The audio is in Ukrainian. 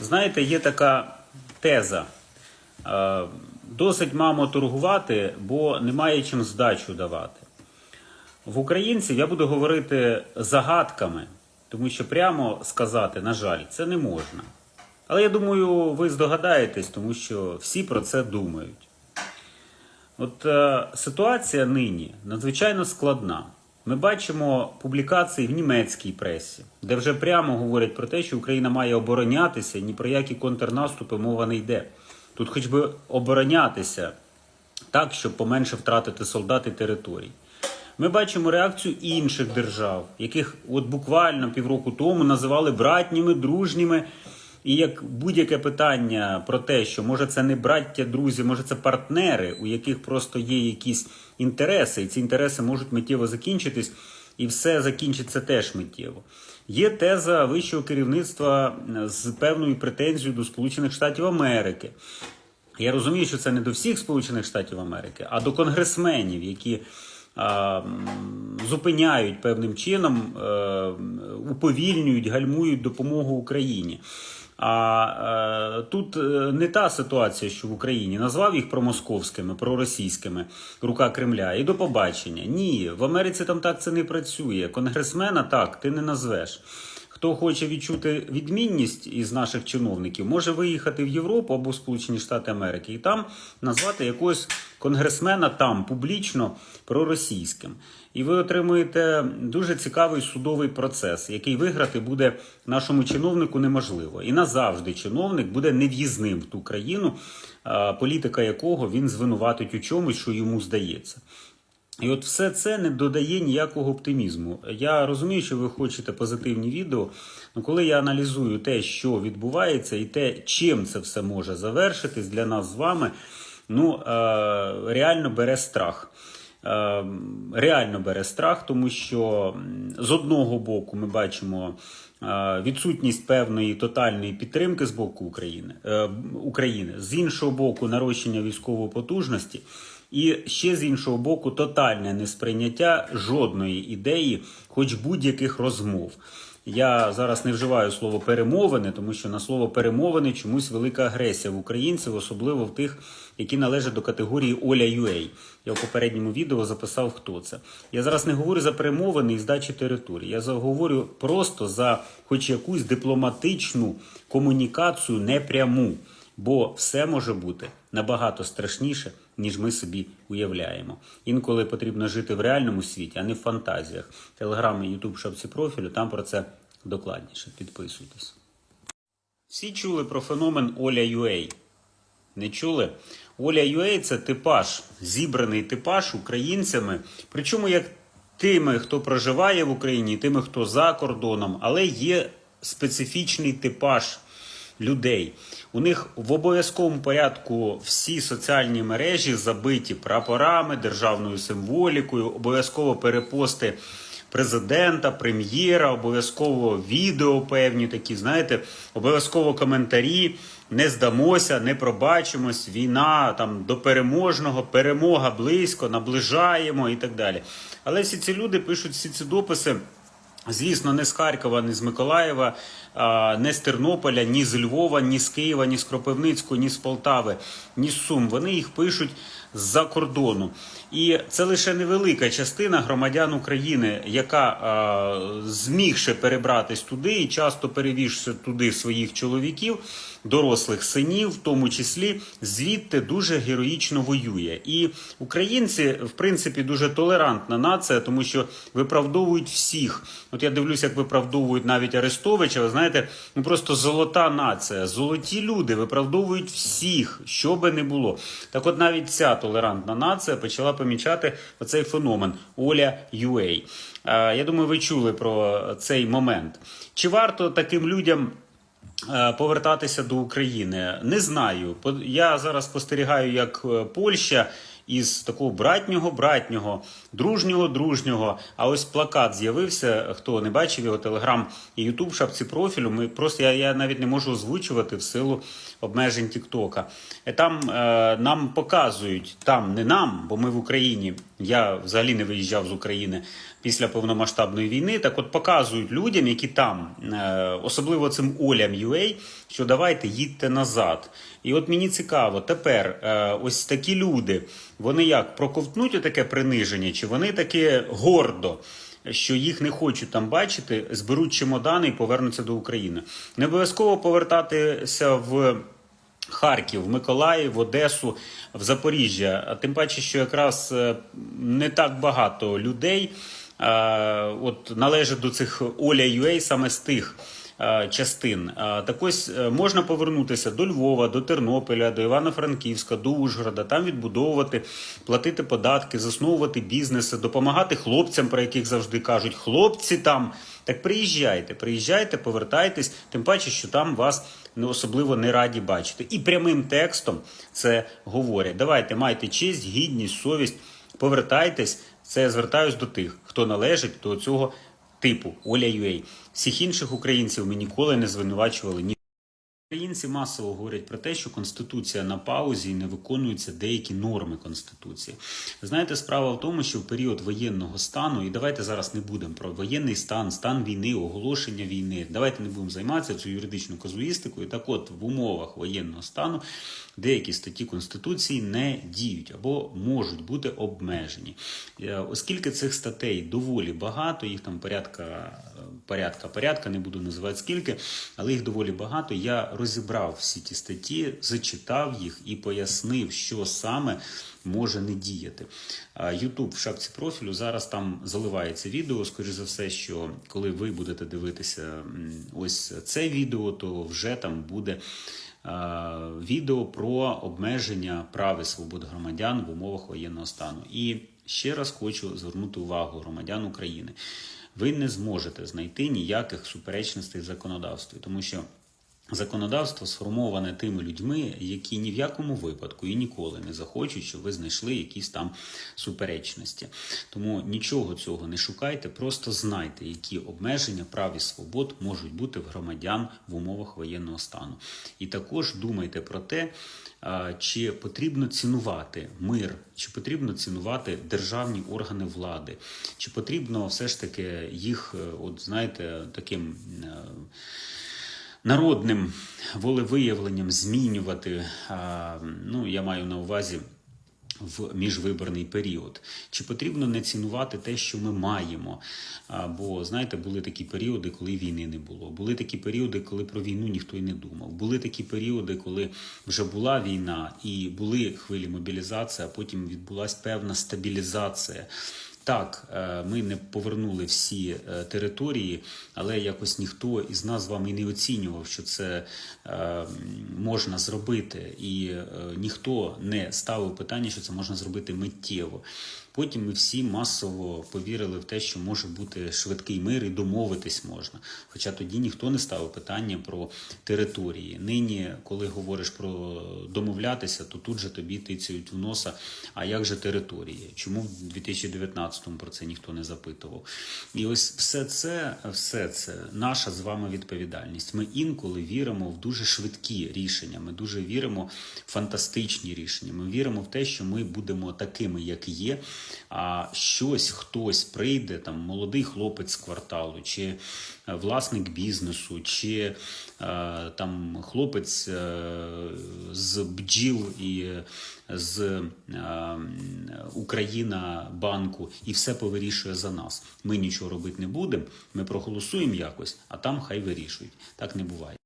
Знаєте, є така теза. Е, Досить мамо торгувати, бо немає чим здачу давати. В українців я буду говорити загадками, тому що прямо сказати, на жаль, це не можна. Але я думаю, ви здогадаєтесь, тому що всі про це думають. От е, ситуація нині надзвичайно складна. Ми бачимо публікації в німецькій пресі, де вже прямо говорять про те, що Україна має оборонятися, і ні про які контрнаступи мова не йде. Тут хоч би оборонятися так, щоб поменше втратити солдат і територій. Ми бачимо реакцію інших держав, яких от буквально півроку тому називали братніми, дружніми. І як будь-яке питання про те, що може це не браття, друзі, може це партнери, у яких просто є якісь інтереси, і ці інтереси можуть миттєво закінчитись, і все закінчиться теж миттєво. Є теза вищого керівництва з певною претензією до Сполучених Штатів Америки. Я розумію, що це не до всіх Сполучених Штатів Америки, а до конгресменів, які а, зупиняють певним чином, е, уповільнюють, гальмують допомогу Україні. А е, тут е, не та ситуація, що в Україні назвав їх промосковськими, проросійськими, рука Кремля, і до побачення. Ні, в Америці там так це не працює. Конгресмена так ти не назвеш. Хто хоче відчути відмінність із наших чиновників, може виїхати в Європу або в Сполучені Штати Америки і там назвати якогось конгресмена там публічно проросійським. І ви отримуєте дуже цікавий судовий процес, який виграти буде нашому чиновнику неможливо. І назавжди чиновник буде нев'їзним в ту країну, політика якого він звинуватить у чомусь, що йому здається. І от все це не додає ніякого оптимізму. Я розумію, що ви хочете позитивні відео, але коли я аналізую те, що відбувається, і те, чим це все може завершитись для нас з вами, ну е, реально бере страх. Е, Реально бере страх, тому що з одного боку ми бачимо е, відсутність певної тотальної підтримки з боку України, України, з іншого боку, нарощення військової потужності. І ще з іншого боку, тотальне несприйняття жодної ідеї, хоч будь-яких розмов. Я зараз не вживаю слово перемовини, тому що на слово перемовини чомусь велика агресія в українців, особливо в тих, які належать до категорії Оля Юей. Я в попередньому відео записав, хто це. Я зараз не говорю за перемовини і здачі території. Я говорю просто за хоч якусь дипломатичну комунікацію непряму. Бо все може бути набагато страшніше, ніж ми собі уявляємо. Інколи потрібно жити в реальному світі, а не в фантазіях. Телеграм і Ютуб шапці профілю, там про це докладніше. Підписуйтесь. Всі чули про феномен Оля Юей. Не чули? Оля Юей це типаж, зібраний типаж українцями. Причому як тими, хто проживає в Україні, тими, хто за кордоном, але є специфічний типаж людей. У них в обов'язковому порядку всі соціальні мережі забиті прапорами, державною символікою, обов'язково перепости президента, прем'єра, обов'язково відео певні такі, знаєте, обов'язково коментарі. Не здамося, не пробачимось, війна там до переможного, перемога близько, наближаємо і так далі. Але всі ці люди пишуть всі ці дописи. Звісно, не з Харкова, не з Миколаєва, не з Тернополя, ні з Львова, ні з Києва, ні з Кропивницького, ні з Полтави, ні з Сум. Вони їх пишуть з-за кордону. І це лише невелика частина громадян України, яка а, змігши перебратись туди і часто перевізши туди своїх чоловіків, дорослих синів, в тому числі, звідти дуже героїчно воює. І українці, в принципі, дуже толерантна нація, тому що виправдовують всіх. От я дивлюся, як виправдовують навіть Арестовича. Ви знаєте, ну просто золота нація, золоті люди виправдовують всіх, що би не було. Так, от навіть ця толерантна нація почала помічати оцей феномен Оля Юей. Е, Я думаю, ви чули про цей момент. Чи варто таким людям? е, Повертатися до України не знаю. Я зараз спостерігаю, як е, Польща із такого братнього, братнього, дружнього, дружнього. А ось плакат з'явився. Хто не бачив його телеграм і Ютуб шапці профілю. Ми просто я, я навіть не можу озвучувати в силу обмежень Тіктока. Е, Там е, нам показують, там не нам, бо ми в Україні. Я взагалі не виїжджав з України після повномасштабної війни. Так от показують людям, які там, е, особливо цим Олям UA, що давайте їдьте назад. І от мені цікаво, тепер е, ось такі люди, вони як проковтнуть таке приниження, чи вони таке гордо? Що їх не хочуть там бачити, зберуть чемодани і повернуться до України. Не обов'язково повертатися в Харків, Миколаїв, Одесу, в Запоріжжя. А тим паче, що якраз е, не так багато людей е, от належать до цих Оля Юей саме з тих частин. Е, Так ось е, можна повернутися до Львова, до Тернополя, до Івано-Франківська, до Ужгорода, там відбудовувати, платити податки, засновувати бізнеси, допомагати хлопцям, про яких завжди кажуть, хлопці там. Так приїжджайте, приїжджайте, повертайтесь, тим паче, що там вас не особливо не раді бачити. І прямим текстом це говорять. Давайте майте честь, гідність, совість, повертайтесь. Це я звертаюсь до тих, хто належить до цього типу Оля Юей. Всіх інших українців ми ніколи не звинувачували ні. Українці масово говорять про те, що конституція на паузі і не виконуються деякі норми конституції. Знаєте, справа в тому, що в період воєнного стану, і давайте зараз не будемо про воєнний стан, стан війни, оголошення війни. Давайте не будемо займатися цю юридичну казуїстикою. Так, от в умовах воєнного стану деякі статті конституції не діють або можуть бути обмежені, Е, оскільки цих статей доволі багато, їх там порядка, порядка, порядка, не буду називати скільки, але їх доволі багато. Я розібрав всі ті статті, зачитав їх і пояснив, що саме може не діяти. Ютуб в шапці профілю зараз там заливається відео. Скоріше за все, що коли ви будете дивитися ось це відео, то вже там буде. Відео про обмеження прав і свобод громадян в умовах воєнного стану. І ще раз хочу звернути увагу громадян України. Ви не зможете знайти ніяких суперечностей в законодавстві, тому що Законодавство сформоване тими людьми, які ні в якому випадку і ніколи не захочуть, щоб ви знайшли якісь там суперечності. Тому нічого цього не шукайте, просто знайте, які обмеження прав і свобод можуть бути в громадян в умовах воєнного стану. І також думайте про те, чи потрібно цінувати мир, чи потрібно цінувати державні органи влади, чи потрібно все ж таки їх, е, от знаєте, таким. Народним волевиявленням змінювати, ну я маю на увазі. В міжвиборний період чи потрібно не цінувати те, що ми маємо? Бо знаєте, були такі періоди, коли війни не було. Були такі періоди, коли про війну ніхто й не думав. Були такі періоди, коли вже була війна і були хвилі мобілізації, а потім відбулася певна стабілізація. Так, е, ми не повернули всі е, території, але якось ніхто із нас з вами не оцінював, що це е, можна зробити, і ніхто не ставив питання, що це можна зробити миттєво. Потім ми всі масово повірили в те, що може бути швидкий мир і домовитись можна. Хоча тоді ніхто не ставив питання про території. Нині, коли говориш про домовлятися, то тут же тобі тицяють в носа. А як же території? Чому в 2019-му про це ніхто не запитував? І ось все це, все це наша з вами відповідальність. Ми інколи віримо в дуже швидкі рішення. Ми дуже віримо в фантастичні рішення. Ми віримо в те, що ми будемо такими, як є. А щось хтось прийде, там молодий хлопець з кварталу, чи е, власник бізнесу, чи е, там хлопець е, з бджіл і з Україна банку, і все повирішує за нас. Ми нічого робити не будемо. Ми проголосуємо якось, а там хай вирішують. Так не буває.